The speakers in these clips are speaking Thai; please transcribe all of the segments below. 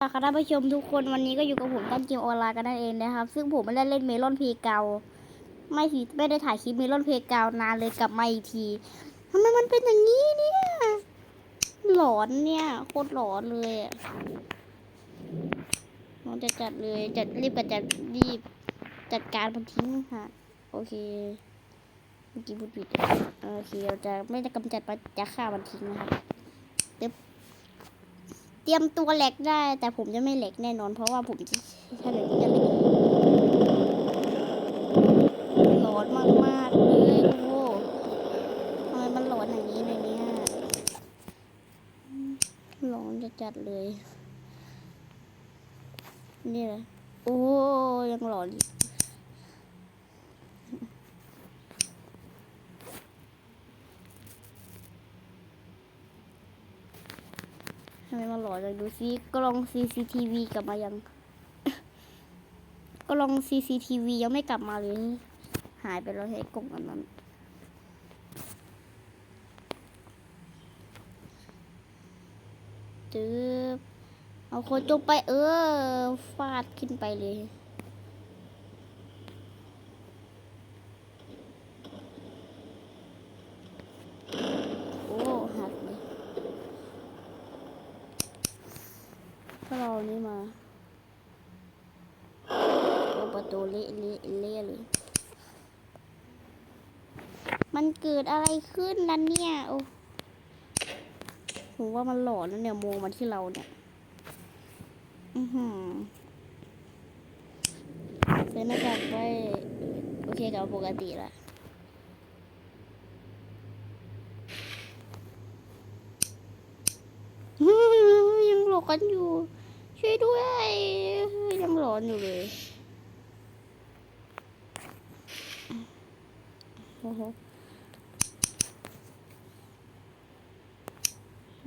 ค่ะท่านผู้ชมทุกคนวันนี้ก็อยู่กับผมตันเกมออนไลน์กันนั่นเองนะครับ ซึ่งผมไม่ได้เล่นเมลอนเพเกาไม่ทีไม่ได้ถ่ายคลิปเมลอนเพเกานานเลยกลับมาอีกทีทำไมมันเป็นอย่างนี้เนี่ยหลอนเนี่ยโคตรหลอนเลยอะน้องจะจัดเลยจัดรีบกับจัดรีบจัดการมันทิ้งค่ะโอเคเมื่อกี้พูดผิดโอเคเราจะไม่ได้กำจัดมันจะฆ่ามันทิ้งนะครับ เตรียมตัวแหลกได้ แต่ผมจะไม่แหลกแน่นอน เพราะว่าผมจะถ้าแบบนี้จะไม่หลอนมากๆเลยโอ้ทำไมมันหลอนอย่างนี้ในเนี้ยหลอนจะจัดเลย นี่เลยโอ้ยังหลอนอีกทำ ไมมันหลอนจังดูซิกล้อง CCTV กลับมายัง กล้อง CCTV ยังไม่กลับมาเลย หายไปแล้วให้กล้องอันนั้นจืบเอาโคจงไปเออ ฟาดขึ้นไปเลย โอ้หักเลย ถ้าเรานี่มาโอประตูเละเละเละเลย มันเกิดอะไรขึ้นนั่นเนี่ย โอ้ผมว่ามันหลอนนะเนี่ยมองมาที่เราเนี่ย อือหือเสื้อหน้ากากไปโอเคกับปกติละยังหลอกกันอยู่ ช่วยด้วยยังหลอนอยู่เลย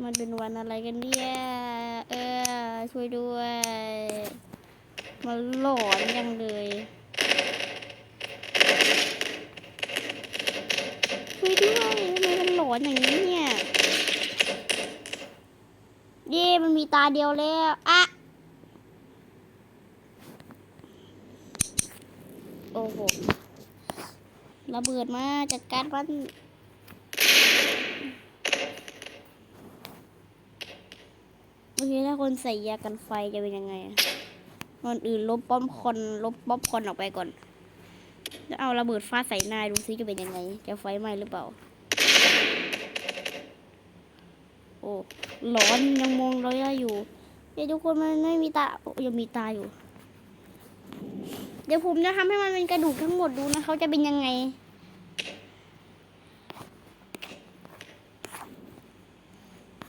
มันเป็นวันอะไรกันเนี่ย เออ ช่วยด้วย มันหลอนยังเลย ช่วยด้วยทำไมมันหลอนอย่างนี้เนี่ย เย่มันมีตาเดียวแล้วอะ อ้โหระเบิดมาจัดการมันโอเคถ้าคนใส่ยากันไฟจะเป็นยังไงอะก่อนอื่นลบป้อมคอนลบป๊อปคอนออกไปก่อนแล้วเอาระเบิดฟาดใส่น้าดูซิจะเป็นยังไง จะไฟไหม้หรือเปล่า โอ้ร้อนยังมองเราอยู่เดี๋ยวทุกคนมันไม่มีตายังมีตาอยู่ เดี๋ยวผมจะทำให้มันเป็นกระดูกทั้งหมดดูนะเขาจะเป็นยังไง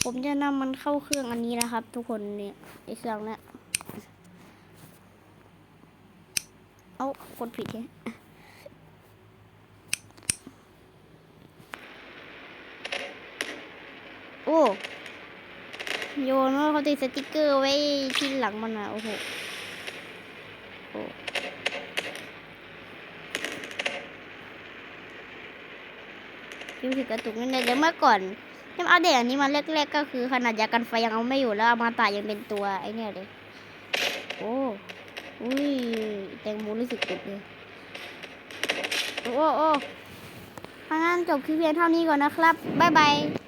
ผมจะนำมันเข้าเครื่องอันนี้นะครับ ทุกคนเนี่ยไอเครื่องเนี้ยเอากดผิดแฮะโอ้โยนว่าเขาติดสติกเกอร์ไว้ที่หลังมันอะ โอ้โห โอ้ยังถือกระตุกนิดนึงเดียวเมื่อก่อนยังเอาเด็กอันนี้มาแรกๆก็คือขนาดยากันไฟยังเอาไม่อยู่แล้วเอามาตายยังเป็นตัวไอเนี่ยเลยโอ้อุ้ยแตงโมรู้สึกติดเลยโอ้โอ้ถ้างั้นจบคลิปเพียงเท่านี้ก่อนนะครับบ๊ายบาย